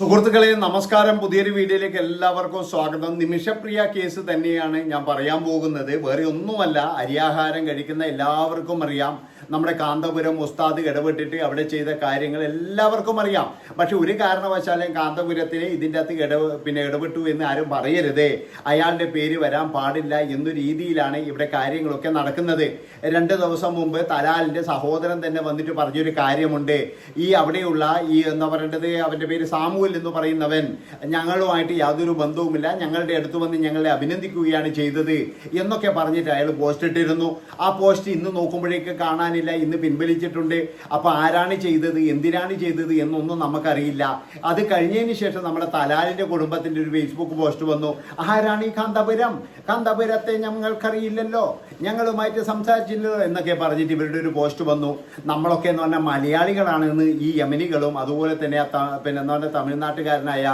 സുഹൃത്തുക്കളെ നമസ്കാരം. പുതിയൊരു വീഡിയോയിലേക്ക് എല്ലാവർക്കും സ്വാഗതം. നിമിഷപ്രിയ കേസ് തന്നെയാണ് ഞാൻ പറയാൻ പോകുന്നത്. വേറെ ഒന്നുമല്ല അരിയാഹാരം കഴിക്കുന്ന എല്ലാവർക്കും അറിയാം. നമ്മുടെ കാന്തപുരം ഉസ്താദ് ഇടപെട്ടിട്ട് അവിടെ ചെയ്ത കാര്യങ്ങൾ എല്ലാവർക്കും അറിയാം. പക്ഷെ ഒരു കാരണവശാലും കാന്തപുരത്തിന് ഇതിന്റെ അകത്ത് ഇട പിന്നെ ഇടപെട്ടു എന്ന് ആരും പറയരുതേ. അയാളുടെ പേര് വരാൻ പാടില്ല എന്ന രീതിയിലാണ് ഇവിടെ കാര്യങ്ങളൊക്കെ നടക്കുന്നത്. രണ്ട് ദിവസം മുമ്പ് തലാലിന്റെ സഹോദരൻ തന്നെ വന്നിട്ട് പറഞ്ഞൊരു കാര്യമുണ്ട്. ഈ അവിടെയുള്ള ഈ എന്താ പറയേണ്ടത്? അവന്റെ പേര് സാമുവൽ എന്ന് പറയുന്നവൻ. ഞങ്ങളുമായിട്ട് യാതൊരു ബന്ധവുമില്ല. ഞങ്ങളുടെ അടുത്ത് വന്ന് ഞങ്ങളെ അഭിനന്ദിക്കുകയാണ് ചെയ്തത് എന്നൊക്കെ പറഞ്ഞിട്ട് അയാൾ പോസ്റ്റ് ഇട്ടിരുന്നു. ആ പോസ്റ്റ് ഇന്ന് നോക്കുമ്പോഴേക്ക് കാണാനില്ല ഇന്ന് പിൻവലിച്ചിട്ടുണ്ട്. അപ്പൊ ആരാണ് ചെയ്തത് എന്തിനാണ് ചെയ്തത് എന്നൊന്നും നമുക്കറിയില്ല. അത് കഴിഞ്ഞതിന് ശേഷം നമ്മുടെ തലാലിന്റെ കുടുംബത്തിന്റെ ഒരു ഫേസ്ബുക്ക് പോസ്റ്റ് വന്നു. ആരാണ് ഈ കാന്തപുരം? കാന്തപുരത്തെ ഞങ്ങൾക്കറിയില്ലല്ലോ. ഞങ്ങളുമായിട്ട് സംസാരിച്ചില്ലല്ലോ എന്നൊക്കെ പറഞ്ഞിട്ട് ഇവരുടെ ഒരു പോസ്റ്റ് വന്നു. നമ്മളൊക്കെ എന്ന് പറഞ്ഞാൽ മലയാളികളാണെന്ന് ഈ യമനികളും അതുപോലെ തന്നെ പിന്നെ എന്താ പറയുക തമിഴ്നാട്ടുകാരനായ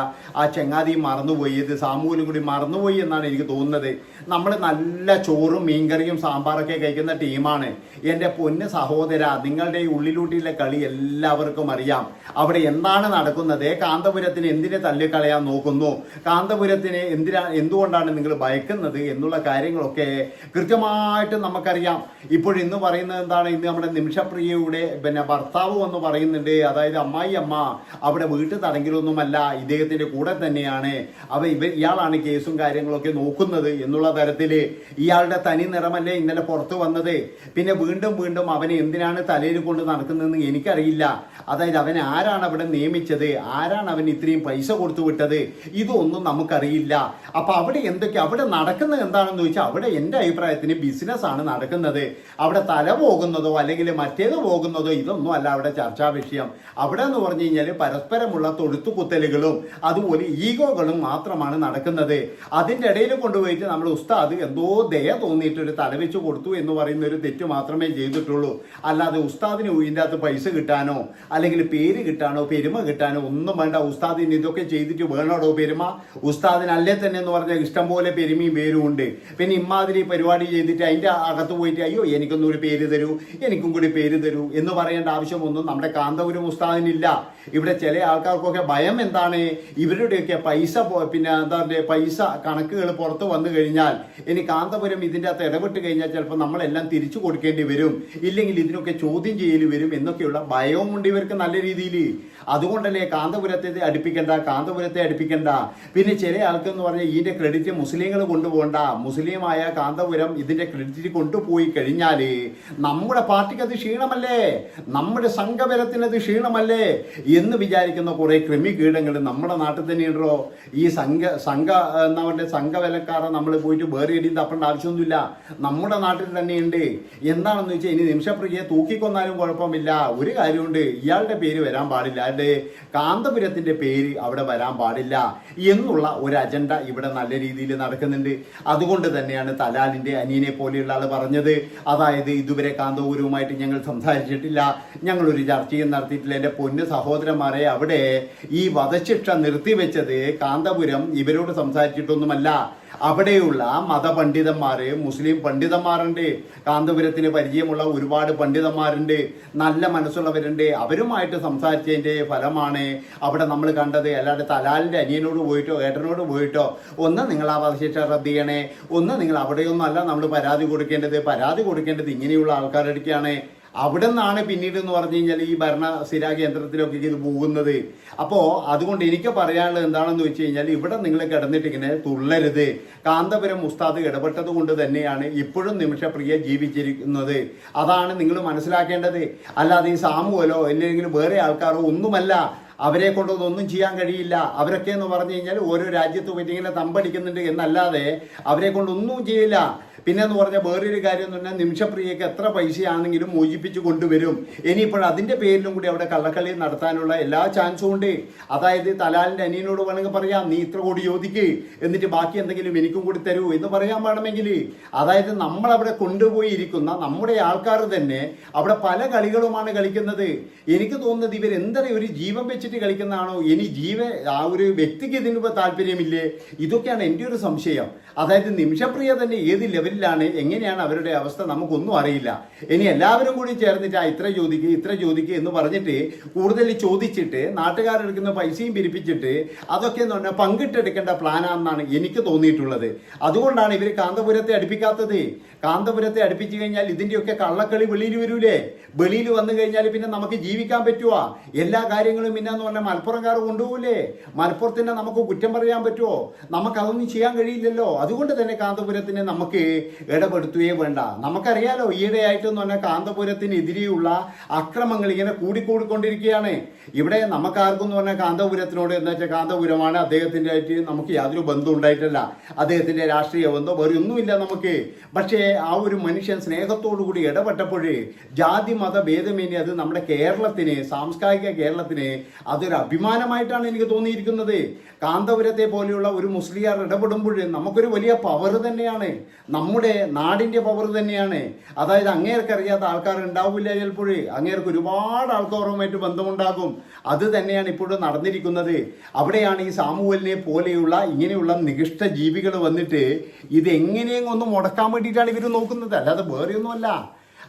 ആ ചെങ്ങാതിയും മറന്നുപോയി. ഇത് കൂടി മറന്നുപോയി എന്നാണ് എനിക്ക് തോന്നുന്നത്. നമ്മൾ നല്ല ചോറും മീൻകറിയും സാമ്പാറൊക്കെ കഴിക്കുന്ന ടീമാണ്. എന്റെ പൊന്ന് സഹോദര നിങ്ങളുടെ ഈ ഉള്ളിലൂട്ടിയിലെ കളി എല്ലാവർക്കും അറിയാം. അവിടെ എന്താണ് നടക്കുന്നത്? കാന്തപുരത്തിന് എന്തിനെ തള്ളിക്കളയാൻ നോക്കുന്നു? കാന്തപുരത്തിന് എന്തിനാ എന്തുകൊണ്ടാണ് നിങ്ങൾ ഭയക്കുന്നത് എന്നുള്ള കാര്യങ്ങളൊക്കെ കൃത്യമായിട്ട് നമുക്കറിയാം. ഇപ്പോൾ ഇന്ന് പറയുന്നത് എന്താണ്? ഇന്ന് നമ്മുടെ നിമിഷപ്രിയയുടെ പിന്നെ ഭർത്താവ് എന്ന് പറയുന്നുണ്ട് അതായത് അമ്മായി അമ്മ അവിടെ വീട്ടിൽ തടങ്കിലൊന്നുമല്ല ഇദ്ദേഹത്തിന്റെ കൂടെ തന്നെയാണ്. അവ ഇവ ഇയാളാണ് കേസും കാര്യങ്ങളൊക്കെ നോക്കുന്നത് എന്നുള്ള തരത്തിൽ ഇയാളുടെ തനി നിറമല്ലേ ഇന്നലെ പുറത്തു വന്നത്. പിന്നെ വീണ്ടും വീണ്ടും അവനെ എന്തിനാണ് തലയിൽ കൊണ്ട് നടക്കുന്നതെന്ന് എനിക്കറിയില്ല. അതായത് അവൻ ആരാണ് അവിടെ നിയമിച്ചത്? ആരാണ് അവൻ ഇത്രയും പൈസ കൊടുത്തു വിട്ടത്? ഇതൊന്നും നമുക്കറിയില്ല. അപ്പോൾ അവിടെ എന്തൊക്കെ അവിടെ നടക്കുന്നത് എന്താണെന്ന് ചോദിച്ചാൽ അവിടെ എന്റെ അഭിപ്രായത്തിന് ബിസിനസ് ആണ് നടക്കുന്നത്. അവിടെ തല പോകുന്നതോ അല്ലെങ്കിൽ മറ്റേത് പോകുന്നതോ ഇതൊന്നും അല്ല അവിടെ ചർച്ചാ വിഷയം. അവിടെ എന്ന് പറഞ്ഞു കഴിഞ്ഞാൽ പരസ്പരമുള്ള തൊഴുത്തുകുത്തലുകളും അതുപോലെ ഈഗോകളും മാത്രമാണ് നടക്കുന്നത്. അതിന്റെ ഇടയിൽ കൊണ്ടുപോയിട്ട് നമ്മൾ ഉസ്താദ് എന്തോ ദയ തോന്നിയിട്ട് ഒരു തലവെച്ച് കൊടുത്തു എന്ന് പറയുന്ന ഒരു തെറ്റ് മാത്രമേ ചെയ്തിട്ടുള്ളൂ. അല്ലാതെ ഉസ്താദിന് ഇതിന്റെ അകത്ത് പൈസ കിട്ടാനോ അല്ലെങ്കിൽ പേര് കിട്ടാനോ പെരുമ കിട്ടാനോ ഒന്നും വേണ്ട. ഉസ്താദിന് ഇതൊക്കെ ചെയ്തിട്ട് വേണോടോ പെരുമ? ഉസ്താദിന് അല്ലേ തന്നെ എന്ന് പറഞ്ഞാൽ ഇഷ്ടംപോലെ പെരുമയും പേരും ഉണ്ട്. പിന്നെ ഇമ്മാതിരി പരിപാടി ചെയ്തിട്ട് അതിന്റെ അകത്ത് പോയിട്ട് അയ്യോ എനിക്കൊന്നും ഒരു പേര് തരൂ എനിക്കും കൂടി പേര് തരൂ എന്ന് പറയേണ്ട ആവശ്യമൊന്നും നമ്മുടെ കാന്തപുരം ഉസ്താദിനില്ല. ഇവിടെ ചില ആൾക്കാർക്കൊക്കെ ഭയം എന്താണ്? ഇവരുടെയൊക്കെ പൈസ പിന്നെ എന്താ പറയുക പൈസ കണക്കുകൾ പുറത്ത് വന്നു കഴിഞ്ഞാൽ ഇനി കാന്തപുരം ഇതിന്റെ അകത്ത് ഇടപെട്ട് കഴിഞ്ഞാൽ ചിലപ്പോൾ നമ്മളെല്ലാം തിരിച്ചു കൊടുക്കേണ്ടി വരും. ഇല്ലെങ്കിൽ ഇതിനൊക്കെ ചോദ്യം ചെയ്യൽ വരും എന്നൊക്കെയുള്ള ഭയവും ഉണ്ട് ഇവർക്ക് നല്ല രീതിയിൽ അതുകൊണ്ടല്ലേ കാന്തപുരത്തെ അടുപ്പിക്കണ്ട കാന്തപുരത്തെ അടുപ്പിക്കണ്ട. പിന്നെ ചില ആൾക്കെന്ന് പറഞ്ഞാൽ ഇതിന്റെ ക്രെഡിറ്റ് മുസ്ലിങ്ങൾ കൊണ്ടുപോകണ്ട. മുസ്ലിമായ കാന്തപുരം ഇതിന്റെ ക്രെഡിറ്റ് കൊണ്ടുപോയി കഴിഞ്ഞാൽ നമ്മുടെ പാർട്ടിക്ക് അത് ക്ഷീണമല്ലേ? നമ്മുടെ സംഘപരത്തിന് അത് ക്ഷീണമല്ലേ? എന്ന് വിചാരിക്കുന്ന കുറെ ക്രിമികീടങ്ങൾ നമ്മുടെ നാട്ടിൽ തന്നെയുണ്ടോ? ഈ സംഘ സംഘ എന്നവരുടെ പറയുക സംഘബലക്കാരെ നമ്മൾ പോയിട്ട് വേറെ ഇടിയും തപ്പേണ്ട ആവശ്യമൊന്നുമില്ല. നമ്മുടെ നാട്ടിൽ തന്നെയുണ്ട്. എന്താണെന്ന് വെച്ചാൽ ഇനി നിമിഷപ്രിയയെ തൂക്കിക്കൊന്നാലും കുഴപ്പമില്ല. ഒരു കാര്യമുണ്ട് ഇയാളുടെ പേര് വരാൻ പാടില്ല. അയാളുടെ കാന്തപുരത്തിന്റെ പേര് അവിടെ വരാൻ പാടില്ല എന്നുള്ള ഒരു അജണ്ട ഇവിടെ നല്ല രീതിയിൽ നടക്കുന്നുണ്ട്. അതുകൊണ്ട് തന്നെയാണ് തലാലിന്റെ അനിയനെ പോലെയുള്ള ആൾ പറഞ്ഞത്. അതായത് ഇതുവരെ കാന്തപുരവുമായിട്ട് ഞങ്ങൾ സംസാരിച്ചിട്ടില്ല. ഒരു ചർച്ചയും നടത്തിയിട്ടില്ല. എന്റെ പൊന്ന് സഹോദരന്മാരെ അവിടെ ഈ വധശിക്ഷ നിർത്തിവെച്ചത് കാന്തപുരം ഇവരോട് സംസാരിച്ചിട്ടൊന്നുമല്ല. അവിടെയുള്ള മതപണ്ഡിതന്മാരെ മുസ്ലിം പണ്ഡിതന്മാരുണ്ട് കാന്തപുരത്തിന് പരിചയമുള്ള ഒരുപാട് പണ്ഡിതന്മാരുണ്ട് നല്ല മനസ്സുള്ളവരുണ്ട് അവരുമായിട്ട് സംസാരിച്ചതിന്റെ ഫലമാണ് അവിടെ നമ്മൾ കണ്ടത്. അല്ലാതെ തലാലിന്റെ അനിയനോട് പോയിട്ടോ ഏട്ടനോട് പോയിട്ടോ ഒന്ന് നിങ്ങൾ ആ വധശിക്ഷ റദ്ദ് ചെയ്യണേ ഒന്ന് നിങ്ങൾ അവിടെയൊന്നല്ല നമ്മൾ പരാതി കൊടുക്കേണ്ടത്. പരാതി കൊടുക്കേണ്ടത് ഇങ്ങനെയുള്ള ആൾക്കാരുടെ അടുക്കാണ് അവിടെ നിന്നാണ് പിന്നീട് എന്ന് പറഞ്ഞു കഴിഞ്ഞാൽ ഈ ഭരണ സ്ഥിരാ കേന്ദ്രത്തിലൊക്കെ ഇത് പോകുന്നത്. അപ്പോൾ അതുകൊണ്ട് എനിക്ക് പറയാനുള്ളത് എന്താണെന്ന് വെച്ച് കഴിഞ്ഞാൽ ഇവിടെ നിങ്ങൾ കിടന്നിട്ട് ഇങ്ങനെ തുള്ളരുത്. കാന്തപുരം ഉസ്താദ് ഇടപെട്ടത് കൊണ്ട് തന്നെയാണ് ഇപ്പോഴും നിമിഷപ്രിയ ജീവിച്ചിരിക്കുന്നത്. അതാണ് നിങ്ങൾ മനസ്സിലാക്കേണ്ടത്. അല്ലാതെ ഈ സാമുവലോ അല്ലെങ്കിൽ വേറെ ആൾക്കാരോ ഒന്നുമല്ല. അവരെ കൊണ്ടൊന്നും ചെയ്യാൻ കഴിയില്ല. അവരൊക്കെ എന്ന് പറഞ്ഞു കഴിഞ്ഞാൽ ഓരോ രാജ്യത്ത് പോയിട്ട് ഇങ്ങനെ തമ്പടിക്കുന്നുണ്ട് എന്നല്ലാതെ അവരെ കൊണ്ടൊന്നും ചെയ്യില്ല. പിന്നെ എന്ന് പറഞ്ഞാൽ വേറൊരു കാര്യം എന്ന് പറഞ്ഞാൽ നിമിഷപ്രിയക്ക് എത്ര പൈസയാണെങ്കിലും മോചിപ്പിച്ച് കൊണ്ടുവരും. ഇനിയിപ്പോൾ അതിന്റെ പേരിലും കൂടി അവിടെ കള്ളക്കളി നടത്താനുള്ള എല്ലാ ചാൻസും ഉണ്ട്. അതായത് തലാലിന്റെ അനിയനോട് വേണമെങ്കിൽ പറയാം നീ ഇത്ര കൂടി ചോദിക്ക് എന്നിട്ട് ബാക്കി എന്തെങ്കിലും എനിക്കും കൂടി തരൂ എന്ന് പറയാൻ വേണമെങ്കിൽ അതായത് നമ്മളവിടെ കൊണ്ടുപോയി ഇരിക്കുന്ന നമ്മുടെ ആൾക്കാർ തന്നെ അവിടെ പല കളികളുമാണ് കളിക്കുന്നത്. എനിക്ക് തോന്നുന്നത് ഇവർ എന്തര ഒരു ജീവൻ വെച്ചിട്ട് കളിക്കുന്നതാണോ? ഇനി ജീവ ആ ഒരു വ്യക്തിക്ക് ഇതിന് താല്പര്യമില്ലേ? ഇതൊക്കെയാണ് എന്റെ ഒരു സംശയം. അതായത് നിമിഷപ്രിയ തന്നെ ഏത് ലെവലിലാണ് എങ്ങനെയാണ് അവരുടെ അവസ്ഥ നമുക്കൊന്നും അറിയില്ല. ഇനി എല്ലാവരും കൂടി ചേർന്നിട്ട് ആ ഇത്ര ചോദിക്കുക ഇത്ര ചോദിക്കുക എന്ന് പറഞ്ഞിട്ട് കൂടുതൽ ചോദിച്ചിട്ട് നാട്ടുകാരെടുക്കുന്ന പൈസയും പിരിപ്പിച്ചിട്ട് അതൊക്കെ എന്ന് പറഞ്ഞാൽ പങ്കിട്ടെടുക്കേണ്ട പ്ലാനാണെന്നാണ് എനിക്ക് തോന്നിയിട്ടുള്ളത്. അതുകൊണ്ടാണ് ഇവർ കാന്തപുരത്തെ അടുപ്പിക്കാത്തത്. കാന്തപുരത്തെ അടുപ്പിച്ചു കഴിഞ്ഞാൽ ഇതിന്റെയൊക്കെ കള്ളക്കളി വെളിയിൽ വരൂലേ? വെളിയിൽ വന്നു കഴിഞ്ഞാൽ പിന്നെ നമുക്ക് ജീവിക്കാൻ പറ്റുമോ എല്ലാ കാര്യങ്ങളും പിന്നെ എന്ന് പറഞ്ഞാൽ മലപ്പുറംകാർ കൊണ്ടുപോകൂലേ? മലപ്പുറത്തിനെ നമുക്ക് കുറ്റം പറയാൻ പറ്റുമോ നമുക്ക് അതൊന്നും ചെയ്യാൻ കഴിയില്ലല്ലോ. അതുകൊണ്ട് തന്നെ കാന്തപുരത്തിനെ നമുക്ക് ഇടപെടുത്തുകയേ വേണ്ട. നമുക്കറിയാലോ ഈയിടെയായിട്ടെന്ന് പറഞ്ഞാൽ കാന്തപുരത്തിനെതിരെയുള്ള അക്രമങ്ങൾ ഇങ്ങനെ കൂടിക്കൂടിക്കൊണ്ടിരിക്കുകയാണ്. ഇവിടെ നമുക്കാർക്കും എന്ന് പറഞ്ഞാൽ കാന്തപുരത്തിനോട് എന്താ വെച്ചാൽ കാന്തപുരമാണ് അദ്ദേഹത്തിന്റെ ആയിട്ട് നമുക്ക് യാതൊരു ബന്ധം ഉണ്ടായിട്ടല്ല. അദ്ദേഹത്തിന്റെ രാഷ്ട്രീയ ബന്ധം വേറെ ഒന്നുമില്ല നമുക്ക്. പക്ഷേ ആ ഒരു മനുഷ്യൻ സ്നേഹത്തോടു കൂടി ഇടപെട്ടപ്പോഴേ ജാതി മത ഭേദമേനി അത് നമ്മുടെ കേരളത്തിന് സാംസ്കാരിക കേരളത്തിന് അതൊരു അഭിമാനമായിട്ടാണ് എനിക്ക് തോന്നിയിരിക്കുന്നത്. കാന്തപുരത്തെ പോലെയുള്ള ഒരു മുസ്ലിയാർ ഇടപെടുമ്പോൾ നമുക്കൊരു വലിയ പവർ തന്നെയാണ്. നമ്മുടെ നാടിന്റെ പവർ തന്നെയാണ്. അതായത് അങ്ങേർക്കറിയാത്ത ആൾക്കാർ ഉണ്ടാവില്ല ചിലപ്പോൾ അങ്ങേർക്ക് ഒരുപാട് ആൾക്കാരുമായിട്ട് ബന്ധമുണ്ടാകും. അത് തന്നെയാണ് ഇപ്പോഴും നടന്നിരിക്കുന്നത്. അവിടെയാണ് ഈ സാമൂഹലിനെ പോലെയുള്ള ഇങ്ങനെയുള്ള നികിഷ്ട ജീവികൾ വന്നിട്ട് ഇത് എങ്ങനെയും ഒന്ന് മുടക്കാൻ വേണ്ടിയിട്ടാണ് ഇവർ നോക്കുന്നത്. അല്ലാതെ വേറെയൊന്നുമല്ല.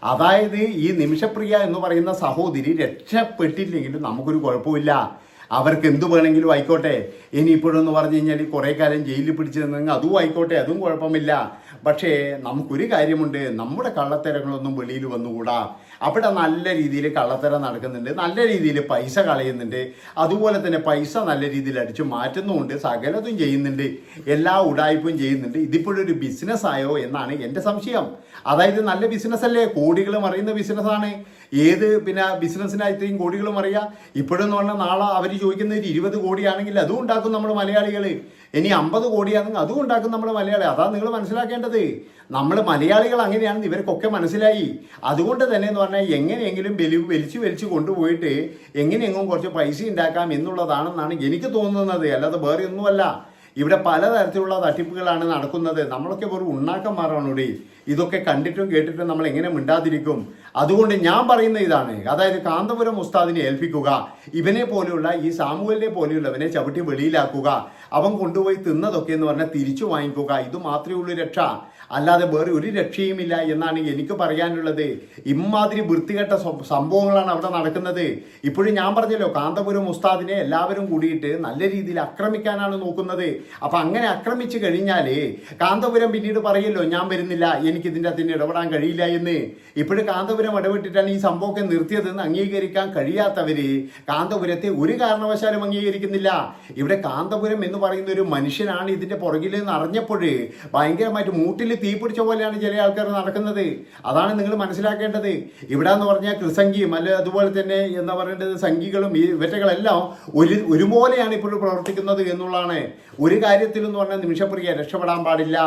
അതായത് ഈ നിമിഷപ്രിയ എന്ന് പറയുന്ന സഹോദരി രക്ഷപ്പെട്ടില്ലെങ്കിലും നമുക്കൊരു കുഴപ്പമില്ല. അവർക്ക് എന്ത് വേണമെങ്കിലും ആയിക്കോട്ടെ. ഇനിയിപ്പോഴെന്ന് പറഞ്ഞു കഴിഞ്ഞാൽ കുറേ കാലം ജയിലിൽ പിടിച്ചിരുന്നെങ്കിൽ അതും ആയിക്കോട്ടെ അതും കുഴപ്പമില്ല. പക്ഷേ നമുക്കൊരു കാര്യമുണ്ട്. നമ്മുടെ കള്ളത്തരങ്ങളൊന്നും വെളിയിൽ വന്നുകൂടാ. അവിടെ നല്ല രീതിയിൽ കള്ളത്തരം നടക്കുന്നുണ്ട് നല്ല രീതിയിൽ പൈസ കളയുന്നുണ്ട് അതുപോലെ തന്നെ പൈസ നല്ല രീതിയിൽ അടിച്ചു മാറ്റുന്നുമുണ്ട് സകലതും ചെയ്യുന്നുണ്ട് എല്ലാ ഉടായ്പും ചെയ്യുന്നുണ്ട്. ഇതിപ്പോഴൊരു ബിസിനസ് ആയോ എന്നാണ് എന്റെ സംശയം. അതായത് നല്ല ബിസിനസ് അല്ലേ? കോടികൾ മറിയുന്ന ബിസിനസ്സാണ് ഏത് പിന്നെ ബിസിനസ്സിനായി ഇത്രയും കോടികൾ മറിയാം? ഇപ്പോഴെന്ന് പറഞ്ഞാൽ നാളെ അവർ ചോദിക്കുന്ന ഒരു ഇരുപത് കോടിയാണെങ്കിൽ അതും ഉണ്ടാക്കും നമ്മൾ മലയാളികൾ ഇനി അമ്പത് കോടിയാണെങ്കിൽ അതും ഉണ്ടാക്കും നമ്മൾ മലയാളി. അതാണ് നിങ്ങൾ മനസ്സിലാക്കേണ്ടത്. നമ്മൾ മലയാളികൾ അങ്ങനെയാണെന്ന് ഇവർക്കൊക്കെ മനസ്സിലായി. അതുകൊണ്ട് തന്നെ എന്ന് പറഞ്ഞാൽ എങ്ങനെയെങ്കിലും വലി വലിച്ചു വലിച്ചു കൊണ്ടുപോയിട്ട് എങ്ങനെയെങ്കിലും കുറച്ച് പൈസ ഉണ്ടാക്കാം എന്നുള്ളതാണെന്നാണ് എനിക്ക് തോന്നുന്നത്. അല്ലാതെ വേറെ ഒന്നുമല്ല ഇവിടെ പലതരത്തിലുള്ള തട്ടിപ്പുകളാണ് നടക്കുന്നത്. നമ്മളൊക്കെ വെറും ഉണ്ണാക്കന്മാരാണ് ഇവിടെ. ഇതൊക്കെ കണ്ടിട്ടും കേട്ടിട്ടും നമ്മൾ എങ്ങനെ മിണ്ടാതിരിക്കും? അതുകൊണ്ട് ഞാൻ പറയുന്ന ഇതാണ്. അതായത് കാന്തപുരം ഉസ്താദിനെ ഏൽപ്പിക്കുക ഇവനെ പോലെയുള്ള ഈ സാമൂഹലിനെ പോലെയുള്ളവനെ ചവിട്ടി വെളിയിലാക്കുക അവൻ കൊണ്ടുപോയി തിന്നതൊക്കെ എന്ന് പറഞ്ഞാൽ തിരിച്ചു വാങ്ങിക്കുക ഇത് മാത്രമേ ഉള്ളൂ രക്ഷ. അല്ലാതെ വേറെ ഒരു രക്ഷയുമില്ല എന്നാണ് എനിക്ക് പറയാനുള്ളത്. ഇമാതിരി വൃത്തികെട്ട സംഭവങ്ങളാണ് അവിടെ നടക്കുന്നത്. ഇപ്പോഴും ഞാൻ പറഞ്ഞല്ലോ കാന്തപുരം ഉസ്താദിനെ എല്ലാവരും കൂടിയിട്ട് നല്ല രീതിയിൽ ആക്രമിക്കാനാണ് നോക്കുന്നത്. അപ്പം അങ്ങനെ ആക്രമിച്ചു കഴിഞ്ഞാൽ കാന്തപുരം പിന്നീട് പറയല്ലോ ഞാൻ വരുന്നില്ല എനിക്ക് ഇതിന്റെ അകത്തിന് ഇടപെടാൻ കഴിയില്ല എന്ന്. ഇപ്പോഴും കാന്തപുരം ഇടപെട്ടിട്ടാണ് ഈ സംഭവമൊക്കെ നിർത്തിയതെന്ന് അംഗീകരിക്കാൻ കഴിയാത്തവർ കാന്തപുരത്തെ ഒരു കാരണവശാലും അംഗീകരിക്കുന്നില്ല. ഇവിടെ കാന്തപുരം എന്ന് പറയുന്ന ഒരു മനുഷ്യനാണ് ഇതിന്റെ പുറകിൽ നിന്ന് അറിഞ്ഞപ്പോൾ ഭയങ്കരമായിട്ട് മൂട്ടിൽ തീ പിടിച്ച പോലെയാണ് ചില ആൾക്കാർ നടക്കുന്നത്. അതാണ് നിങ്ങൾ മനസ്സിലാക്കേണ്ടത്. ഇവിടെ എന്ന് പറഞ്ഞാൽ കൃസംഗിയും അല്ലെ അതുപോലെ തന്നെ എന്താ പറയേണ്ടത് സംഘികളും ഈ ഇവറ്റകളെല്ലാം ഒരു ഒരുപോലെയാണ് ഇപ്പോൾ പ്രവർത്തിക്കുന്നത് എന്നുള്ളതാണ്. ഒരു കാര്യത്തിലെന്ന് പറഞ്ഞാൽ നിമിഷപ്രിയ രക്ഷപ്പെടാൻ പാടില്ല.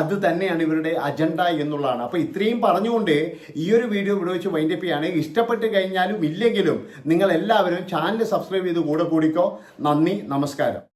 അത് തന്നെയാണ് ഇവരുടെ അജണ്ട എന്നുള്ളതാണ്. അപ്പോൾ ഇത്രയും പറഞ്ഞുകൊണ്ട് ഈ ഒരു വീഡിയോ ഇവിടെ വെച്ച് വൈൻഡപ്പ് ചെയ്യാണ്. ഇഷ്ടപ്പെട്ട് കഴിഞ്ഞാലും ഇല്ലെങ്കിലും നിങ്ങൾ എല്ലാവരും ചാനൽ സബ്സ്ക്രൈബ് ചെയ്ത് കൂടെ കൂടിക്കോ. നന്ദി നമസ്കാരം.